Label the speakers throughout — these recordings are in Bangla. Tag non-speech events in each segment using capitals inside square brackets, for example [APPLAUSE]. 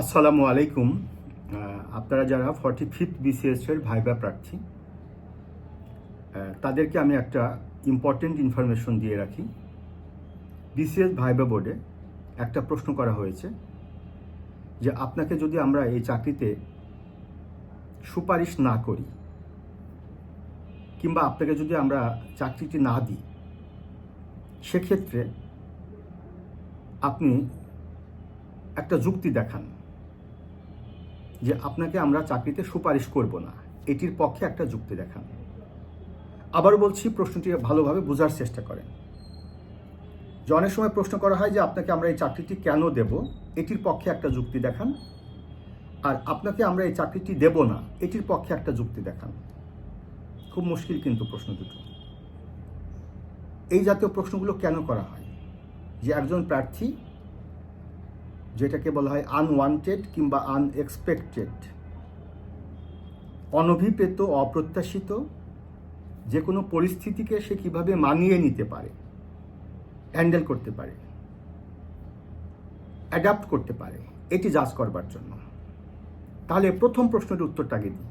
Speaker 1: আসসালামু আলাইকুম। আপনারা যারা ফর্টি ফিফথ বিসিএস এর ভাইবা প্রার্থী তাদেরকে আমি একটা ইম্পর্টেন্ট ইনফরমেশন দিয়ে রাখি। বিসিএস ভাইবা বোর্ডে একটা প্রশ্ন করা হয়েছে যে আপনাকে যদি আমরা এই চাকরিতে সুপারিশ না করি কিংবা আপনাকে যদি আমরা চাকরিটি না দিই, সেক্ষেত্রে আপনি একটা যুক্তি দেখান। যে আপনাকে আমরা চাকরিতে সুপারিশ করব না। এটির পক্ষে একটা যুক্তি দেখান। আবার বলছি, প্রশ্নটি ভালোভাবে বোঝার চেষ্টা করেন। যে অনেক সময় প্রশ্ন করা হয় যে, আপনাকে আমরা এই চাকরিটি কেন দেব? এটির পক্ষে একটা যুক্তি দেখান। আর আপনাকে আমরা এই চাকরিটি দেব না, এটির পক্ষে একটা যুক্তি দেখান। খুব মুশকিল কিন্তু প্রশ্ন দুটো। এই জাতীয় প্রশ্নগুলো কেন করা হয়? যে একজন প্রার্থী যেটাকে বলা হয় আনওয়ান্টেড কিংবা আনএক্সপেক্টেড অনভিপ্রেত, অপ্রত্যাশিত যে কোনো পরিস্থিতিকে সে কীভাবে মানিয়ে নিতে পারে হ্যান্ডেল করতে পারে অ্যাডাপ্ট করতে পারে, এটি জাজ করবার জন্য। তাহলে প্রথম প্রশ্নের উত্তরটা আগে দিই।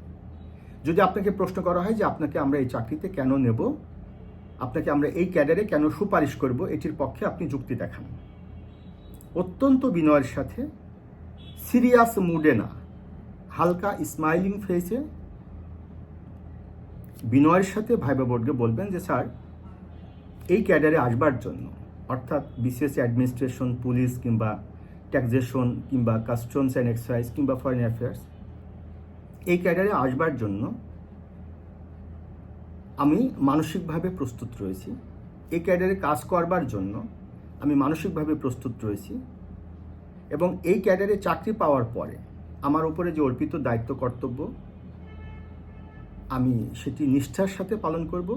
Speaker 1: যদি আপনাকে প্রশ্ন করা হয় যে আপনাকে আমরা এই চাকরিতে কেন নেব, আপনাকে আমরা এই ক্যাডারে কেন সুপারিশ করব, এটির পক্ষে আপনি যুক্তি দেখান। অত্যন্ত বিনয়ের সাথে সিরিয়াস মুডে না, হালকা স্মাইলিং ফেসে বিনয়ের সাথে ভাইবা বোর্ডকে বলবেন যে, স্যার, এই ক্যাডারে আসবার জন্য, অর্থাৎ বিসিএস অ্যাডমিনিস্ট্রেশন, পুলিশ কিংবা ট্যাক্সেশন কিংবা কাস্টমস অ্যান্ড এক্সাইজ কিংবা ফরেন অ্যাফেয়ার্স, এই ক্যাডারে আসবার জন্য আমি মানসিকভাবে প্রস্তুত রয়েছি। এই ক্যাডারে কাজ করবার জন্য আমি মানসিকভাবে প্রস্তুত রয়েছি এবং এই ক্যাডারে চাকরি পাওয়ার পরে আমার উপরে যে অর্পিত দায়িত্ব কর্তব্য, আমি সেটি নিষ্ঠার সাথে পালন করব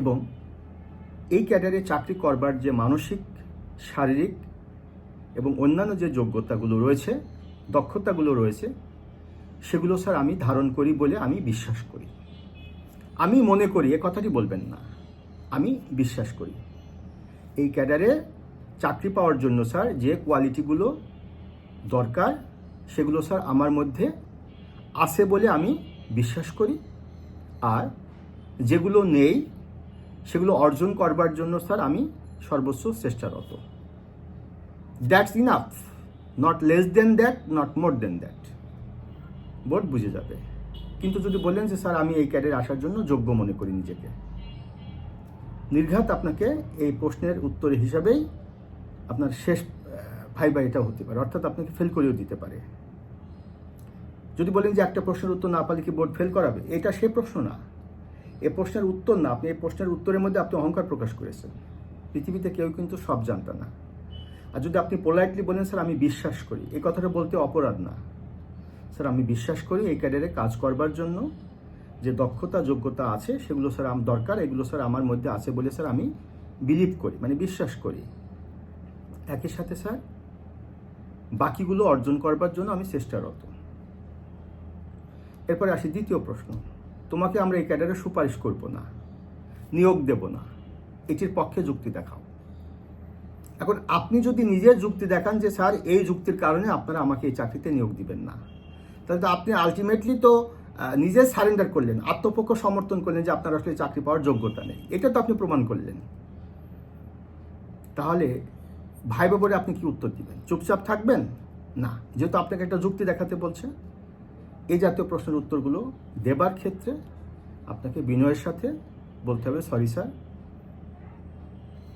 Speaker 1: এবং এই ক্যাডারে চাকরি করবার যে মানসিক, শারীরিক এবং অন্যান্য যে যোগ্যতাগুলো রয়েছে, দক্ষতাগুলো রয়েছে, সেগুলো স্যার আমি ধারণ করি বলে আমি বিশ্বাস করি। আমি মনে করি, এ কথাটি বলবেন না, আমি বিশ্বাস করি। এই ক্যাডারে চাকরি পাওয়ার জন্য, স্যার, যে কোয়ালিটিগুলো দরকার, সেগুলো, স্যার, আমার মধ্যে আছে বলে আমি বিশ্বাস করি। আর যেগুলো নেই, সেগুলো অর্জন করবার জন্য, স্যার, আমি সর্বোচ্চ চেষ্টারত that's enough not less than that not more than that board বুঝে যাবে। কিন্তু যদি বলেন যে, স্যার, আমি এই ক্যাডারে আসার জন্য যোগ্য মনে করি নিজেকে। নির্ঘাত আপনাকে এই প্রশ্নের উত্তর হিসাবেই আপনার শেষ ভাইবা এটা হতে পারে, অর্থাৎ আপনাকে ফেল করেও দিতে পারে। যদি বলেন যে একটা প্রশ্নের উত্তর না পারলে কি বোর্ড ফেল করাবে? এটা সে প্রশ্ন না। এ প্রশ্নের উত্তর না, আপনি এই প্রশ্নের উত্তরের মধ্যে আপনি অহংকার প্রকাশ করেছেন। পৃথিবীতে কেউ কিন্তু সব জানতা না। আর যদি আপনি পোলাইটলি বলেন, স্যার, আমি বিশ্বাস করি। এই কথাটা বলতে অপরাধ না। স্যার, আমি বিশ্বাস করি এই ক্যাডারে কাজ করবার জন্য যে দক্ষতা, যোগ্যতা আছে, সেগুলো স্যার আমার দরকার, এগুলো স্যার আমার মধ্যে আছে বলে স্যার আমি বিলিভ করি মানে বিশ্বাস করি। একই সাথে স্যার, বাকিগুলো অর্জন করবার জন্য আমি চেষ্টারত এরপরে আসি দ্বিতীয় প্রশ্ন। তোমাকে আমরা এই ক্যাডারে সুপারিশ করব না, নিয়োগ দেব না, এটির পক্ষে যুক্তি দেখাও। এখন আপনি যদি নিজের যুক্তি দেখান যে স্যার, এই যুক্তির কারণে আপনারা আমাকে এই চাকরিতে নিয়োগ দিবেন না, তাহলে তো আপনি আলটিমেটলি তো নিজে সারেন্ডার করলেন, আত্মপক্ষ সমর্থন করলেন যে আপনার আসলে চাকরি পাওয়ার যোগ্যতা নেই। এটা তো আপনি প্রমাণ করলেন। তাহলে ভাই বাবরে আপনি কি উত্তর দিবেন? চুপচাপ থাকবেন? না। যেহেতু আপনাকে একটা যুক্তি দেখাতে বলছে এই জাতীয় প্রশ্নের উত্তরগুলো দেবার ক্ষেত্রে আপনাকে বিনয়ের সাথে বলতে হবে, সরি স্যার,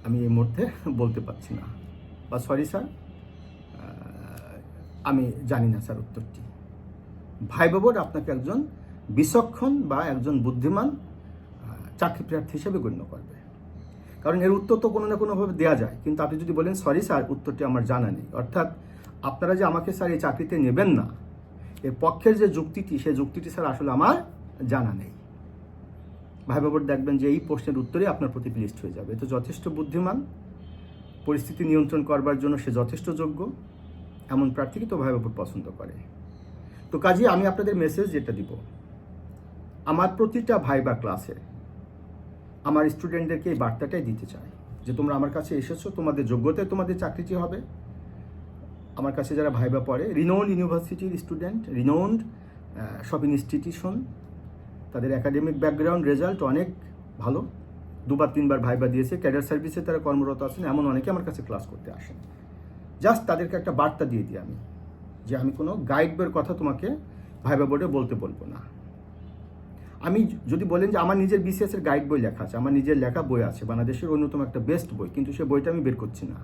Speaker 1: আমি এই মুহূর্তে [LAUGHS] বলতে পারছি না। বা, সরি স্যার আমি জানি না স্যার উত্তরটি। ভাই বাবর আপনাকে একজন বিচক্ষণ বা একজন বুদ্ধিমান চাকরি প্রার্থী হিসেবে গণ্য করবে। কারণ এর উত্তর তো কোনো না কোনোভাবে দেওয়া যায়। কিন্তু আপনি যদি বলেন, সরি স্যার, উত্তরটি আমার জানা নেই। অর্থাৎ আপনারা যে আমাকে স্যার এই চাকরিতে নেবেন না এর পক্ষের যে যুক্তিটি সেই যুক্তিটি স্যার আসলে আমার জানা নেই। ভাই বাবর দেখবেন যে এই প্রশ্নের উত্তরে আপনার প্রতি লিস্ট হয়ে যাবে। তো যথেষ্ট বুদ্ধিমান, পরিস্থিতি নিয়ন্ত্রণ করবার জন্য সে যথেষ্ট যোগ্য, এমন প্রার্থীকে তো ভাই বাবর পছন্দ করে। তো কাজে, আমি আপনাদের মেসেজ যেটা দিব। আমার প্রতিটা ভাই বা ক্লাসে আমার স্টুডেন্টদেরকে এই বার্তাটাই দিতে চাই যে, তোমরা আমার কাছে এসেছ, তোমাদের যোগ্যতায় তোমাদের চাকরিটি হবে। আমার কাছে যারা ভাইবা পড়ে রিনোন্ড ইউনিভার্সিটির স্টুডেন্ট রিনোন্ড সব ইনস্টিটিউশন তাদের একাডেমিক ব্যাকগ্রাউন্ড রেজাল্ট অনেক ভালো। দুবার, তিনবার ভাইবা দিয়েছে ক্যাডার সার্ভিসে তারা কর্মরত আছেন, এমন অনেকে আমার কাছে ক্লাস করতে আসেন। জাস্ট তাদেরকে একটা বার্তা দিয়ে দিই আমি। যে আমি কোনো গাইড বইয়ের কথা তোমাকে ভাইবা বোর্ডে বলতে বলব না। আমি যদি বলেন যে আমার নিজের বিসিএস এর গাইড বই লেখা আছে, আমার নিজের লেখা বই আছে, বাংলাদেশের অন্যতম একটা বেস্ট বই, কিন্তু সে বইটা আমি বের করছি না।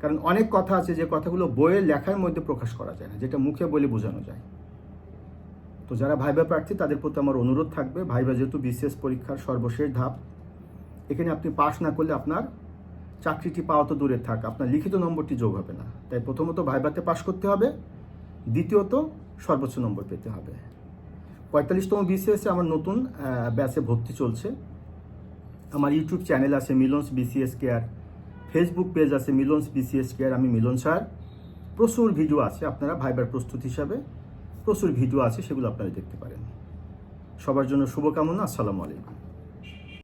Speaker 1: কারণ অনেক কথা আছে যে কথাগুলো বইয়ের লেখার মধ্যে প্রকাশ করা যায় না, যেটা মুখে বলে বোঝানো যায়। তো যারা ভাইবা প্রার্থী, তাদের প্রতি আমার অনুরোধ থাকবে, ভাইবা যেহেতু বিসিএস পরীক্ষার সর্বশেষ ধাপ, এখানে আপনি পাশ না করলে আপনার চাকরিটি পাওয়া তো দূরে থাক, আপনার লিখিত নম্বরটি যোগ হবে না। তাই প্রথমত ভাইবাতে পাশ করতে হবে, দ্বিতীয়ত সর্বোচ্চ নম্বর পেতে হবে। পঁয়তাল্লিশতম বিসিএসে আমার নতুন ব্যাচে ভর্তি চলছে। আমার ইউটিউব চ্যানেল আছে Milon's BCS care, Facebook page আছে মিলনস বিসিএস কেয়ার, আমি মিলন স্যার। প্রচুর ভিডিও আছে, আপনারা ভাইবার প্রস্তুত হিসাবে প্রচুর ভিডিও আছে, সেগুলো আপনারা দেখতে পারেন। সবার জন্য শুভকামনা, আসসালামু আলাইকুম।